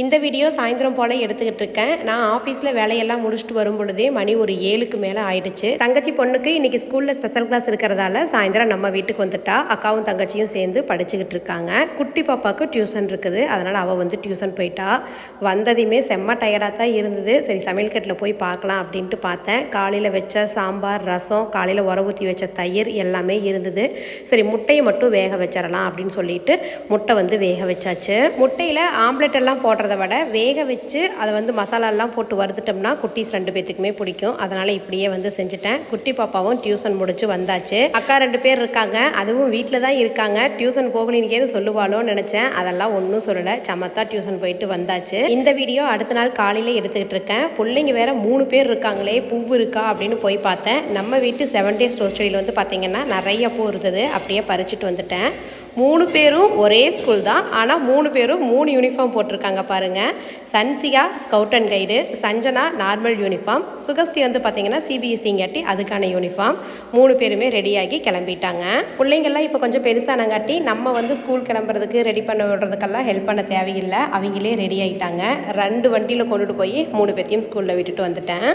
இந்த வீடியோ சாயந்தரம் போல் எடுத்துக்கிட்டு இருக்கேன். நான் ஆஃபீஸில் வேலையெல்லாம் முடிச்சுட்டு வரும் பொழுதே மணி ஒரு ஏழுக்கு மேலே ஆயிடுச்சு. தங்கச்சி பொண்ணுக்கு இன்னைக்கு ஸ்கூலில் ஸ்பெஷல் கிளாஸ் இருக்கிறதால சாயந்தரம் நம்ம வீட்டுக்கு வந்துட்டா. அக்காவும் தங்கச்சியும் சேர்ந்து படிச்சுக்கிட்டு இருக்காங்க. குட்டி பாப்பாவுக்கு டியூஷன் இருக்குது. அதனால் அவள் வந்து டியூஷன் போயிட்டா. வந்ததையுமே செம்ம டயர்டாக தான் இருந்தது. சரி சமையல் கட்டில் போய் பார்க்கலாம் அப்படின்ட்டு பார்த்தேன். காலையில் வச்ச சாம்பார் ரசம் காலையில் உர ஊற்றி வச்ச தயிர் எல்லாமே இருந்தது. சரி முட்டையை மட்டும் வேக வச்சிடலாம் அப்படின்னு சொல்லிட்டு முட்டை வந்து வேக வச்சாச்சு. முட்டையில் ஆம்லெட் எல்லாம் போடுறத விட வேக வச்சு அதை வந்து மசாலாலாம் போட்டு வறுத்துட்டோம்னா குட்டீஸ் ரெண்டு பேத்துக்குமே பிடிக்கும். அதனால் இப்படியே வந்து செஞ்சுட்டேன். குட்டி பாப்பாவும் டியூஷன் முடிச்சு வந்தாச்சு. அக்கா ரெண்டு பேர் இருக்காங்க. அதுவும் வீட்டில் தான் இருக்காங்க. டியூஷன் போகணுன்னு சொல்லுவாளோன்னு நினச்சேன். அதெல்லாம் ஒன்றும் சொல்லலை. சமத்தா டியூஷன் போயிட்டு வந்தாச்சு. இந்த வீடியோ அடுத்த நாள் காலையில் எடுத்துக்கிட்டு இருக்கேன். பிள்ளைங்க வேற மூணு பேர் இருக்காங்களே பூ இருக்கா அப்படின்னு போய் பார்த்தேன். நம்ம வீட்டு செவன் டேஸ் ரோஸ் வந்து பார்த்தீங்கன்னா நிறைய பூ இருந்தது. அப்படியே பறிச்சுட்டு வந்துட்டேன். மூணு பேரும் ஒரே ஸ்கூல் தான். ஆனால் மூணு பேரும் மூணு யூனிஃபார்ம் போட்டிருக்காங்க பாருங்கள் சன்சியா scout and guide Sanjana normal uniform சுகஸ்தி வந்து பார்த்தீங்கன்னா சிபிஎஸ்சிங்காட்டி அதுக்கான யூனிஃபார்ம் மூணு பேருமே ரெடியாகி கிளம்பிட்டாங்க. பிள்ளைங்கள்லாம் இப்போ கொஞ்சம் பெருசானங்காட்டி நம்ம வந்து ஸ்கூல் கிளம்புறதுக்கு ரெடி பண்ண விடுறதுக்கெல்லாம் ஹெல்ப் பண்ண தேவையில்லை. அவங்களே ரெடி ஆகிட்டாங்க ரெண்டு வண்டியில் கொண்டுட்டு போய் மூணு பேர்த்தையும் ஸ்கூலில் விட்டுட்டு வந்துட்டேன்.